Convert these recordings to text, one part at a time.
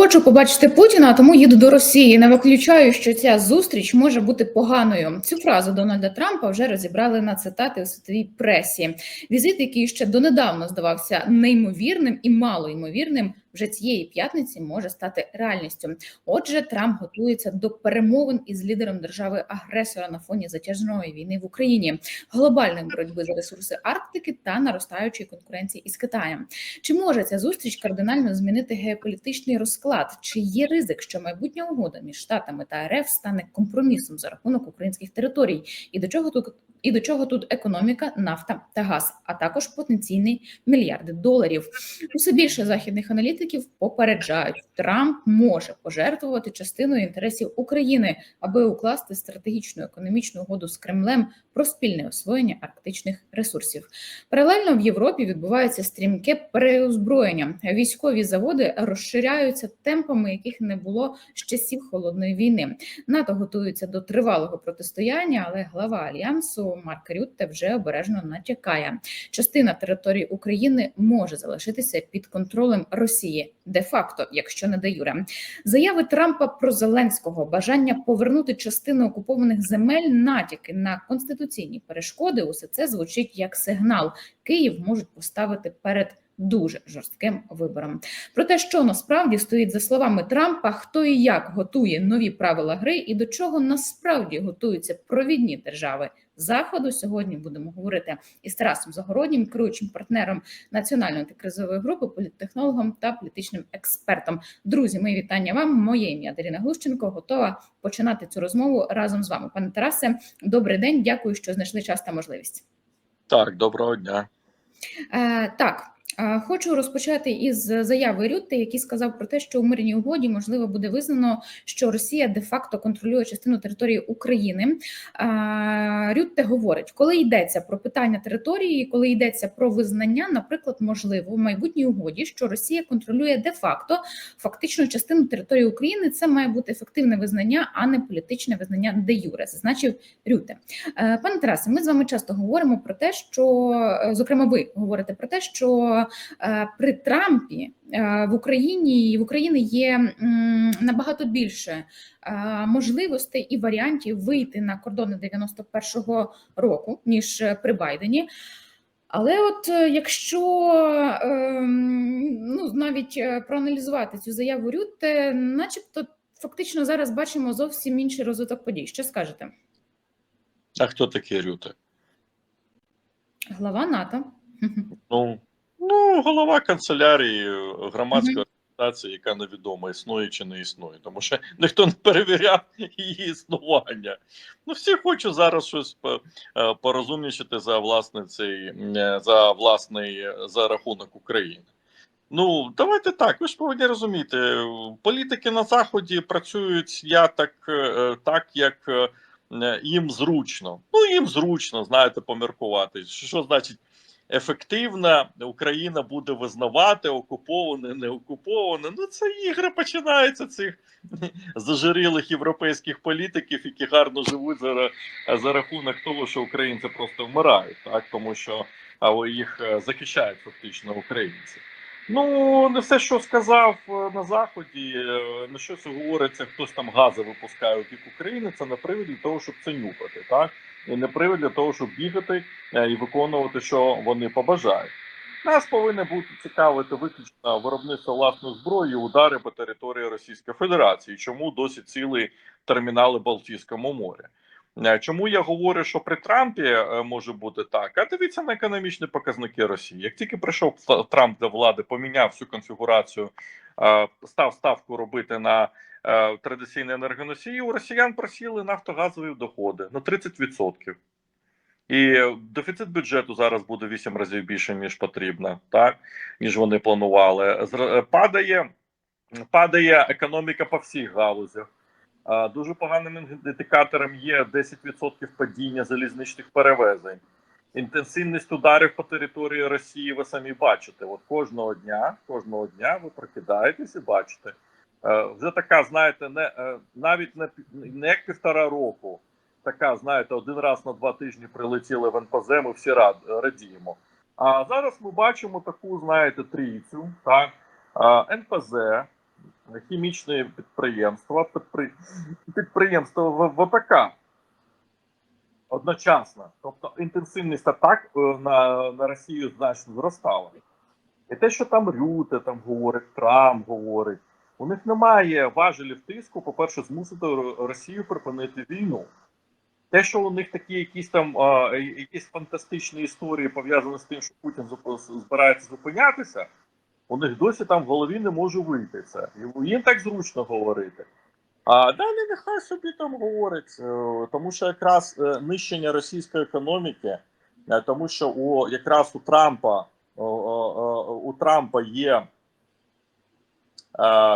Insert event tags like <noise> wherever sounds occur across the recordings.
Хочу побачити Путіна, тому їду до Росії. Не виключаю, що ця зустріч може бути поганою. Цю фразу Дональда Трампа вже розібрали на цитати у світовій пресі. Візит, який ще донедавна здавався неймовірним і малоймовірним, вже цієї п'ятниці може стати реальністю. Отже, Трамп готується до перемовин із лідером держави агресора на фоні затяжної війни в Україні, глобальної боротьби за ресурси Арктики та наростаючої конкуренції із Китаєм. Чи може ця зустріч кардинально змінити геополітичний розклад? Чи є ризик, що майбутня угода між штатами та РФ стане компромісом за рахунок українських територій? І до чого тут і до чого тут економіка, нафта та газ, а також потенційні мільярди доларів? Усе більше західних аналітиків попереджають, Трамп може пожертвувати частиною інтересів України, аби укласти стратегічну економічну угоду з Кремлем про спільне освоєння арктичних ресурсів. Паралельно в Європі відбувається стрімке переозброєння. Військові заводи розширяються темпами, яких не було з часів холодної війни. НАТО готується до тривалого протистояння, але глава альянсу Марк Рютте вже обережно натякає. Частина території України може залишитися під контролем Росії де-факто, якщо не де юре. Заяви Трампа про Зеленського, бажання повернути частину окупованих земель, натяки на конституційні перешкоди. Усе це звучить як сигнал. Київ можуть поставити перед дуже жорстким вибором. Про те, що насправді стоїть за словами Трампа, хто і як готує нові правила гри, і до чого насправді готуються провідні держави заходу. Сьогодні будемо говорити із Тарасом Загороднім, керуючим партнером національної антикризової групи, політтехнологом та політичним експертом. Друзі, мої вітання вам. Моє ім'я Даріна Глущенко. Готова починати цю розмову разом з вами. Пане Тарасе, добрий день. Дякую, що знайшли час та можливість. Так, доброго дня. Е, так. Хочу розпочати із заяви Рютте, який сказав про те, що у мирній угоді можливо буде визнано, що Росія де-факто контролює частину території України. Е, Рютте говорить, коли йдеться про питання території, коли йдеться про визнання, наприклад, можливо в майбутній угоді, що Росія контролює де-факто фактичну частину території України. Це має бути ефективне визнання, а не політичне визнання де юре, зазначив Рютте. Е, Пане Тарасе, ми з вами часто говоримо про те, що е, зокрема, ви говорите про те, що Е, при Трампі е, в Україні в Україні є набагато більше е, можливостей і варіантів вийти на кордони 91-го року ніж при Байдені. Але от якщо ну навіть проаналізувати цю заяву Рютте, начебто фактично зараз бачимо зовсім інший розвиток подій. Що скажете? А хто такий Рюте? Глава НАТО. Ну, Ну, голова канцелярії громадської mm -hmm. організації, яка невідома, існує чи не існує, тому що ніхто не перевіряв її існування. Ну, всі хочуть зараз щось порозумнічити за власне цей за власний за рахунок України. Ну, давайте так. Ви ж повинні розуміти, політики на заході працюють я так, так як їм зручно. Ну їм зручно, знаєте, поміркувати. Що значить? Ефективна Україна буде визнавати окуповане, не окуповане. Ну це ігри починаються цих <laughs> зажирілих європейських політиків, які гарно живуть за за рахунок того, що українці просто вмирають, так тому що а їх захищають фактично українці. Ну не все, що сказав на заході, на що це говориться, хтось там гази випускає у бік України. Це не привід для того, щоб це нюхати, так не привід для того, щоб бігати і виконувати, що вони побажають. Нас повинно бути цікавити виключно виробництво власної зброї, удари по території Російської Федерації. Чому досі цілі термінали Балтійському морі? Чому я говорю, що при Трампі може бути так? А дивіться на економічні показники Росії. Як тільки прийшов Трамп до влади, поміняв всю конфігурацію, став ставку робити на традиційні енергоносії, у росіян просіли нафтогазові доходи на 30%. І дефіцит бюджету зараз буде 8 разів більше, ніж потрібно, так ніж вони планували. Падає, падає економіка по всіх галузях. Дуже поганим індикатором є 10% падіння залізничних перевезень. Інтенсивність ударів по території Росії ви самі бачите. От кожного дня, кожного дня ви прокидаєтесь і бачите. Вже така, знаєте, не навіть не, не як півтора року. Така, знаєте, один раз на два тижні прилетіли в НПЗ, ми всі рад, радіємо. А зараз ми бачимо таку, знаєте, трійцю, так, НПЗ, хімічні підприємства, підпри... підприємства ВПК одночасно. Тобто інтенсивність атак е, на, на Росію значно зростала. І те, що там Рюте там говорить, Трамп говорить, у них немає важелів тиску, по-перше, змусити Росію припинити війну. Те, що у них такі якісь там а, якісь фантастичні історії пов'язані з тим, що Путін збирається зупинятися, у них досі там в голові не може вийти це. Їм так зручно говорити. А далі нехай собі там говорить, е, тому що якраз е, нищення російської економіки, е, тому що у якраз у Трампа у Трампа є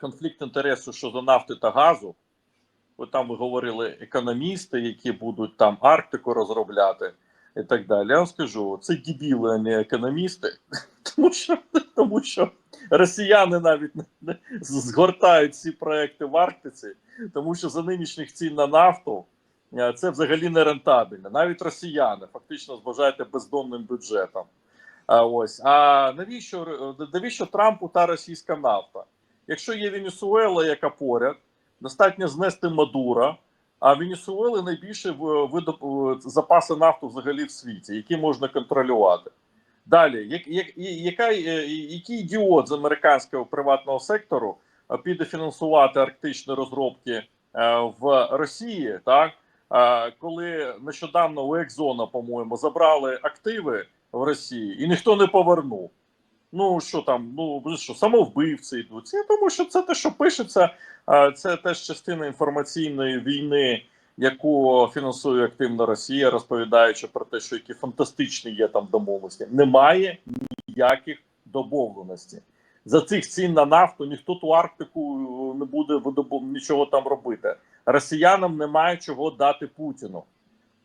конфлікт інтересу щодо нафти та газу. От там ви говорили економісти, які будуть там Арктику розробляти і так далі. Я вам скажу, це дебіли, а не економісти, <laughs> тому що, тому що росіяни навіть не, згортають ці проекти в Арктиці, тому що за нинішніх цін на нафту е, це взагалі не рентабельно. Навіть росіяни фактично збажаєте бездонним бюджетом. А ось а навіщо навіщо Трампу та російська нафта? Якщо є Венесуела, яка поряд, достатньо знести Мадура. А Венесуели найбільше в- видоб- запаси нафту взагалі в світі, які можна контролювати. Далі, як, як, яка, е, який ідіот з американського приватного сектору е, піде фінансувати арктичні розробки е, в Росії, так? Е, коли нещодавно у Екзона, по-моєму, забрали активи в Росії і ніхто не повернув. Ну що там, ну що, самовбивці йдуть. Це тому, що це те, що пишеться, це теж частина інформаційної війни, яку фінансує активно Росія, розповідаючи про те, що які фантастичні є там домовленості. Немає ніяких домовленостей. За цих цін на нафту ніхто ту Арктику не буде нічого там робити. Росіянам немає чого дати Путіну.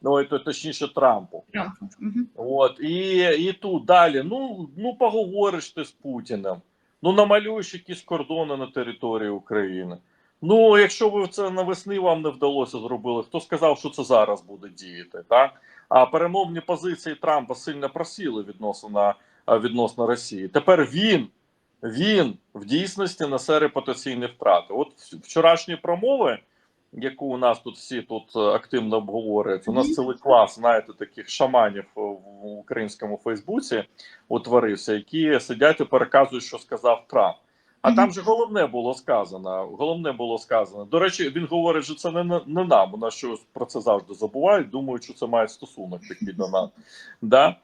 Ну, то точніше Трампу. Трампу. Мгм. От і, і тут далі. Ну ну поговориш ти з Путіним. Ну намалюєш якісь кордони на території України. Ну, якщо ви це навесни вам не вдалося зробили, хто сказав, що це зараз буде діяти, так? А перемовні позиції Трампа сильно просіли відносно відносно Росії. Тепер він, він в дійсності несе репутаційні втрати. От вчорашні промови, яку у нас тут всі тут е, активно обговорюють, у нас цілий клас, знаєте, таких шаманів е, в українському Фейсбуці утворився, які сидять і переказують, що сказав Трамп. А там же головне було сказано. Головне було сказано. До речі, він говорить, що це не, не нам. У нас щось про це завжди забувають. Думають, що це має стосунок такий до нас. Да?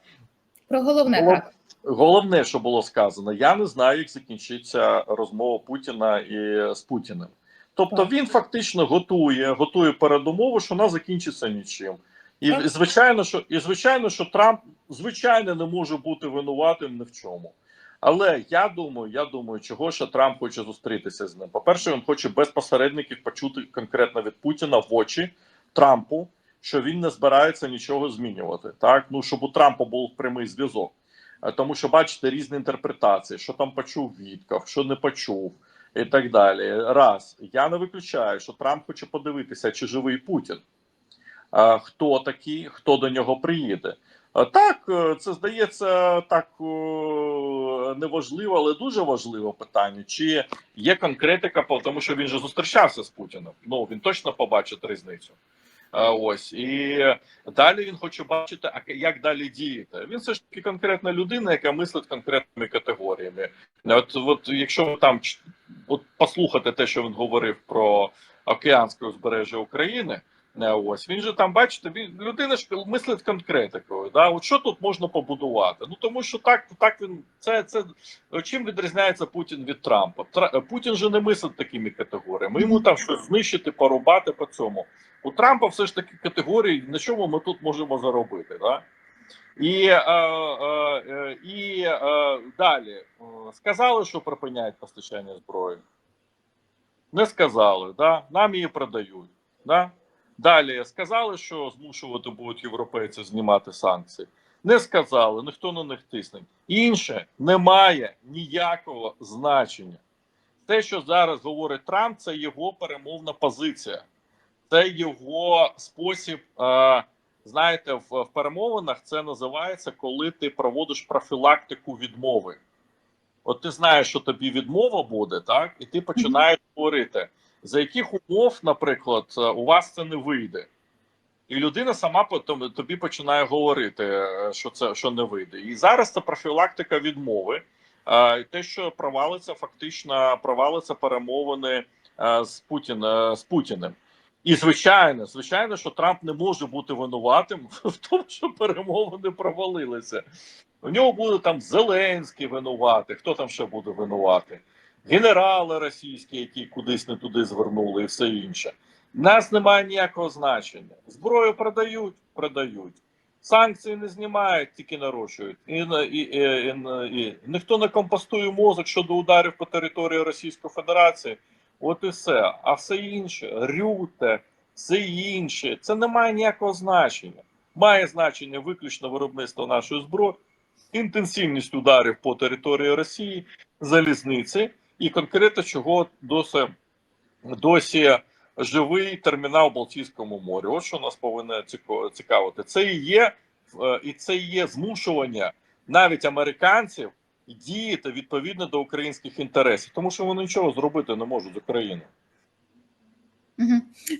Про головне Голов- так. Головне, що було сказано, я не знаю, як закінчиться розмова Путіна і з Путіним. Тобто він фактично готує, готує передумову, що вона закінчиться нічим. І звичайно, що і звичайно, що Трамп звичайно не може бути винуватим ні в чому. Але я думаю, я думаю, чого ще Трамп хоче зустрітися з ним. По-перше, він хоче без посередників почути конкретно від Путіна в очі Трампу, що він не збирається нічого змінювати. Так, ну щоб у Трампа був прямий зв'язок. Е, Тому що бачите різні інтерпретації, що там почув Вітков, що не почув, і так далі. Раз я не виключаю, що Трамп хоче подивитися, чи живий Путін. Хто такий, хто до нього приїде. Так, е, це здається так неважливо, але дуже важливе питання. Чи є конкретика, тому що він же зустрічався з Путіним. Ну він точно побачить різницю. Ось і далі він хоче бачити, як далі діяти. Він все ж таки конкретна людина, яка мислить конкретними категоріями. От, от якщо там от послухати те, що він говорив про океанське узбережжя України. Ось він же там, бачите, він людина ж мислить конкретикою. Да? От що тут можна побудувати? Ну тому що так, так він це, це чим відрізняється Путін від Трампа? Тра- Путін же не мислить такими категоріями. Йому там щось знищити, порубати по цьому. У Трампа все ж таки категорії, на чому ми тут можемо заробити. Да? І, е, е, е, і е, далі е, сказали, що припиняють постачання зброї. Не сказали, да? нам її продають. Да? Далі сказали, що змушувати будуть європейців знімати санкції. Не сказали, ніхто на них тисне. Інше не має ніякого значення. Те, що зараз говорить Трамп, це його перемовна позиція, це його спосіб. Е, знаєте, в, в перемовинах це називається, коли ти проводиш профілактику відмови. от ти знаєш, що тобі відмова буде, так, і ти починаєш говорити, за яких умов, наприклад, е, у вас це не вийде. І людина сама тобі починає говорити, е, що це що не вийде. І зараз це профілактика відмови. Е, Те, що провалиться, фактично провалиться перемовини з Путін, з Путіним. І звичайно, звичайно, що Трамп не може бути винуватим <laughs> в тому, що перемовини провалилися. У нього буде там Зеленський винувати. Хто там ще буде винувати? Генерали російські, які кудись не туди звернули, і все інше. У нас немає ніякого значення. Зброю продають, продають. Санкції не знімають, тільки нарощують. І, і, і, і, і ніхто не компостує мозок щодо ударів по території Російської Федерації. От і все. А все інше, рюте, все інше, це не має ніякого значення. Має значення виключно виробництво нашої зброї, інтенсивність ударів по території Росії, залізниці і конкретно чого досі, досі живий термінал в Балтійському морі. От що нас повинно цікавити. Це і є, е, і це є змушування навіть американців діяти відповідно до українських інтересів, тому що вони нічого зробити не можуть з Україною.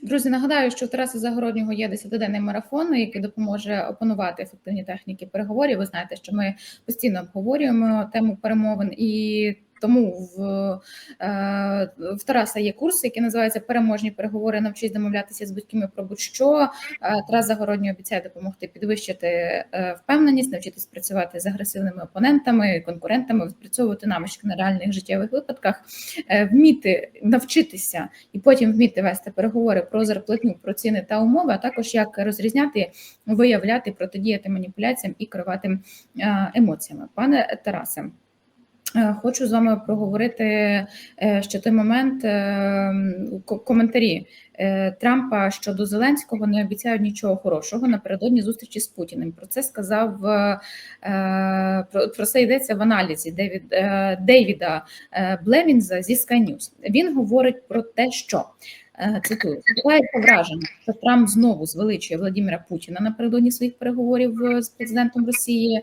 Друзі, нагадаю, що у Тараса Загороднього є 10-денний марафон, який допоможе опанувати ефективні техніки переговорів. Ви знаєте, що ми постійно обговорюємо тему перемовин і. Тому в, е, в Тараса є курс, який називається Переможні переговори. Навчись домовлятися з батьками про будь-що. Е, Тарас Загородній обіцяє допомогти підвищити е, впевненість, навчитись працювати з агресивними опонентами, конкурентами, відпрацьовувати навички на реальних життєвих випадках, вміти навчитися і потім вміти вести переговори про зарплатню, про ціни та умови, а також як розрізняти, виявляти, протидіяти маніпуляціям і керувати емоціями. Пане Тарасе. Е, Хочу з вами проговорити е, ще той момент е, коментарі Трампа щодо Зеленського не обіцяють нічого хорошого напередодні зустрічі з Путіним. Про це сказав про, це йдеться в аналізі Девід, Дейвіда Блевінза зі Sky News. Він говорить про те, що цитую складається враження, що Трамп знову звеличує Владимира Путіна напередодні своїх переговорів е, з президентом Росії.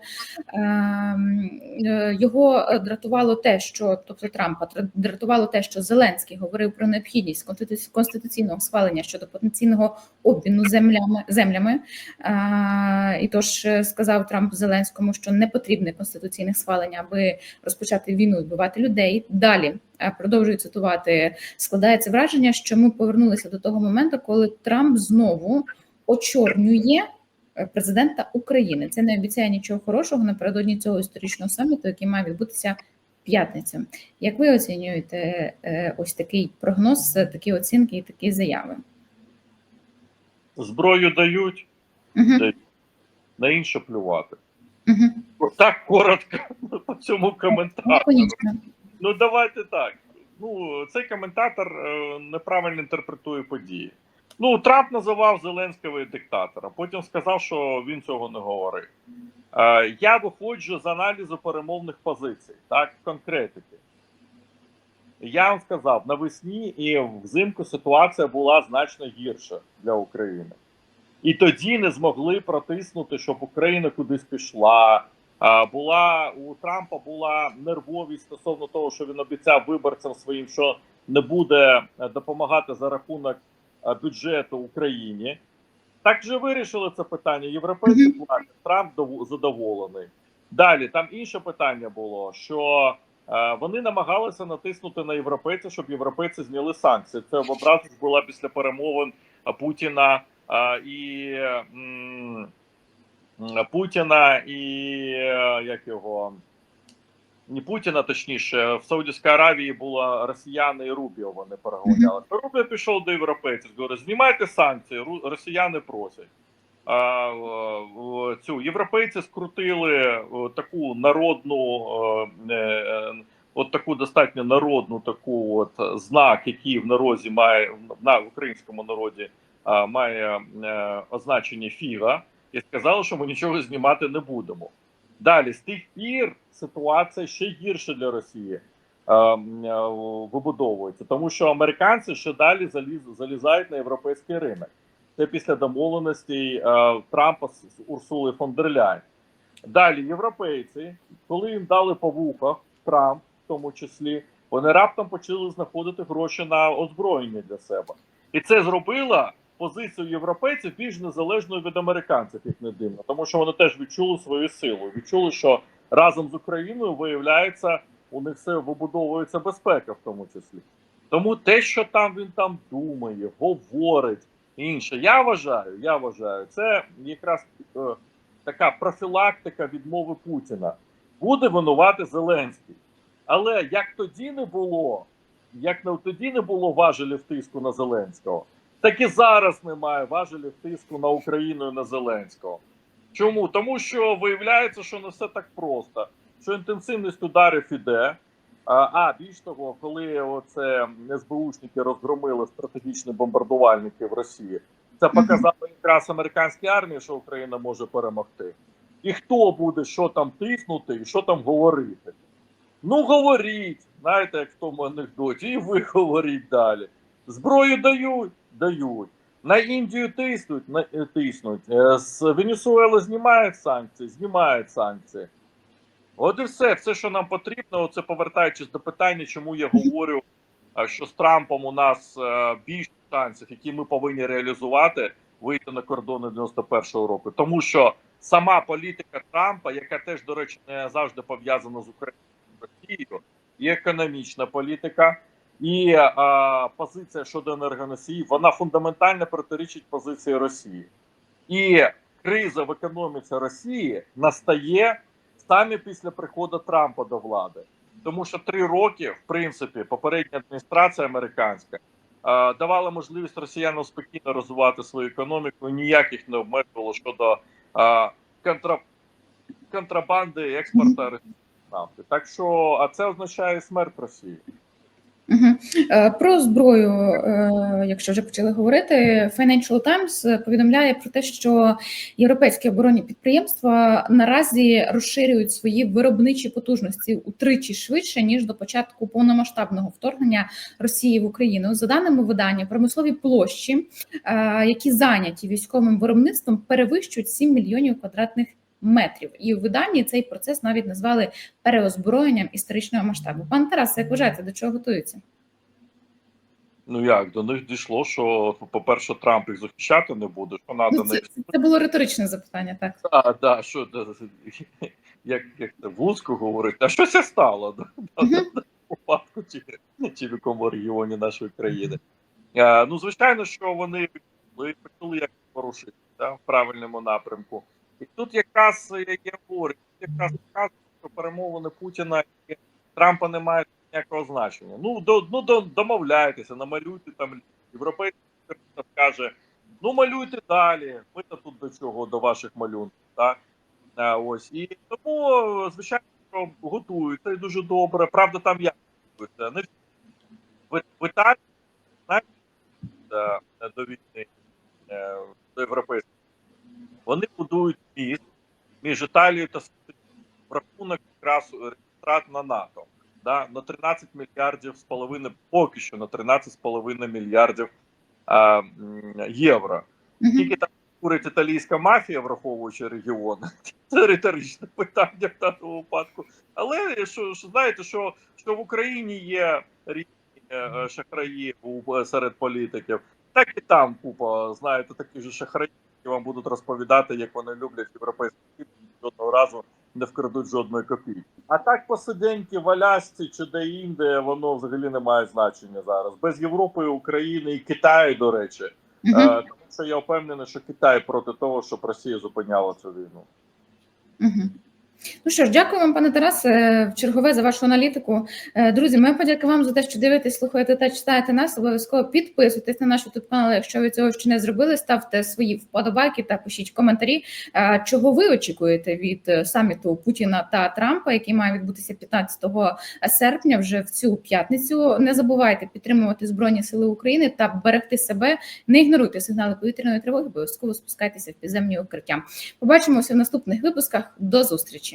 Ем, е, Його дратувало те, що тобто Трампа дратувало те, що Зеленський говорив про необхідність конституційного схвалення щодо потенційного обміну землями землями. Е, І тож е, сказав Трамп Зеленському, що не потрібне конституційне схвалення, аби розпочати війну і вбивати людей. Далі е, продовжую цитувати. Складається враження, що ми повернулися до того моменту, коли Трамп знову очорнює е, президента України. Це не обіцяє нічого хорошого напередодні цього історичного саміту, який має відбутися п'ятницю. Як ви оцінюєте е, ось такий прогноз, е, такі оцінки і такі заяви? Зброю дають, Угу, Дають. на інше плювати. угу. Так коротко <laughs> по цьому коментарю. Ну давайте так. Ну, цей коментатор е, неправильно інтерпретує події. Ну, Трамп називав Зеленського диктатором, потім сказав, що він цього не говорив. Е, я виходжу з аналізу перемовних позицій, так, конкретики. Я вам сказав, навесні і взимку ситуація була значно гірша для України. І тоді не змогли протиснути, щоб Україна кудись пішла. Була у Трампа була нервовість стосовно того, що він обіцяв виборцям своїм, що не буде е, допомагати за рахунок е, бюджету Україні. Так же вирішили це питання. Європейці платять, Трамп задоволений. Далі там інше питання було, що е, вони намагалися натиснути на європейців, щоб європейці зняли санкції. Це одразу була після перемовин Путіна і Путіна і е, як його. Не Путіна, точніше, в Саудівській Аравії було росіяни і Рубіо. Вони переговоряли. То Рубіо пішов до європейців. Говорить, знімайте санкції, росіяни просять. А, в- цю європейці скрутили е, таку народну, е, е, от таку достатньо народну таку от знак, який в народі має на українському народі має е, означення фіга, і сказали, що ми нічого знімати не будемо. Далі з тих пір ситуація ще гірша для Росії е, е, вибудовується, тому що американці ще далі заліз, залізають на європейський ринок. Це після домовленостей е, Трампа з, з Урсулою фон дер Ляйн. Далі європейці, коли їм дали по вухах Трамп, в тому числі, вони раптом почали знаходити гроші на озброєння для себе. І це зробило позицію європейців більш незалежною від американців, як не дивно, тому що вони теж відчули свою силу, відчули, що разом з Україною виявляється, у них все вибудовується безпека, в тому числі. Тому те, що там він там думає, говорить інше, я вважаю, я вважаю, це якраз е, така профілактика відмови Путіна. Буде винувати Зеленський. Але як тоді не було, як не тоді не було важелів тиску на Зеленського, так і зараз немає важелів тиску на Україну і на Зеленського. Чому? Тому що виявляється, що не все так просто, що інтенсивність ударів іде. А, а більш того, коли оце СБУшники розгромили стратегічні бомбардувальники в Росії, це показало якраз американській армії, що Україна може перемогти. І хто буде що там тиснути і що там говорити? Ну, говоріть, знаєте, як в тому анекдоті, і ви <laughs> говоріть далі. Зброю дають, дають. На Індію тиснуть, на, е, тиснуть. Е, З Венесуели знімають санкції, знімають санкції. От і все, все, що нам потрібно, це повертаючись до питання, чому я говорю, е, що з Трампом у нас більше шансів, які ми повинні реалізувати, вийти на кордони 91-го року. Тому що сама політика Трампа, яка теж, до речі, не завжди пов'язана з Україною, Росією, і економічна політика, і е, позиція щодо енергоносіїв, вона фундаментально протирічить позиції Росії. І криза в економіці Росії настає саме після приходу Трампа до влади. Тому що три роки, в принципі, попередня адміністрація американська е, давала можливість росіянам спокійно розвивати свою економіку, ніяких не обмежувало щодо е, контра... контрабанди експорту нафти. Так що, а це означає смерть Росії. Угу. Про зброю, е, якщо вже почали говорити, Financial Times повідомляє про те, що європейські оборонні підприємства наразі розширюють свої виробничі потужності утричі швидше ніж до початку повномасштабного вторгнення Росії в Україну. За даними видання, промислові площі, е, які зайняті військовим виробництвом, перевищують 7 мільйонів квадратних метрів. І у виданні цей процес навіть назвали переозброєнням історичного масштабу. Пан Тарас, як вважаєте, до чого готуються? Ну як до них дійшло, що по-перше, Трамп їх захищати не буде, що треба Ну, це, це було риторичне запитання, так. А, да, що да, як, як це в говорить, а що це стало да, випадку чи, чи в якому регіоні нашої країни? А, ну, звичайно, що вони ви почали як порушити да, в правильному напрямку. І тут якраз е, я говорю, тут якраз показує, що перемовини Путіна і Трампа не мають ніякого значення. Ну, до, ну до, домовляйтеся, намалюйте там європейський каже, ну малюйте далі. Ми то тут до чого, до ваших малюнків. Так? А, ось. І тому, звичайно, готуються і дуже добре. Правда, там як. Не в, Італії, знаєте, е, до війни е, до європейських, вони будують міст між Італією та в рахунок якраз реєстрат на НАТО. Да, на 13 мільярдів з половиною, поки що на 13 з половиною мільярдів а, євро. Мгм. Скільки там курить італійська мафія, враховуючи регіон, <laughs> це риторичне питання в даному випадку. Але що, що знаєте, що, що в Україні є різні е, шахраї серед політиків, так і там купа, знаєте, такі ж шахраї, які вам будуть розповідати, як вони люблять європейські світ, жодного разу не вкрадуть жодної копійки. А так посиденьки в Алясці чи де-інде, воно взагалі не має значення зараз. Без Європи, України і Китаю, до речі. Мгм. Е, Тому що я впевнений, що Китай проти того, щоб Росія зупиняла цю війну. Мгм. Ну що ж, дякую вам, пане Тарасе, в чергове за вашу аналітику. Е, Друзі, ми подяки вам за те, що дивитесь, слухаєте та читаєте нас. Обов'язково підписуйтесь на наш youtube канал, якщо ви цього ще не зробили. Ставте свої вподобайки та пишіть коментарі. Е, Чого ви очікуєте від е, саміту Путіна та Трампа, який має відбутися 15 серпня, вже в цю п'ятницю. Не забувайте підтримувати збройні сили України та берегти себе. Не ігноруйте сигнали повітряної тривоги. Обов'язково спускайтеся в підземні укриття. Побачимося в наступних випусках. До зустрічі.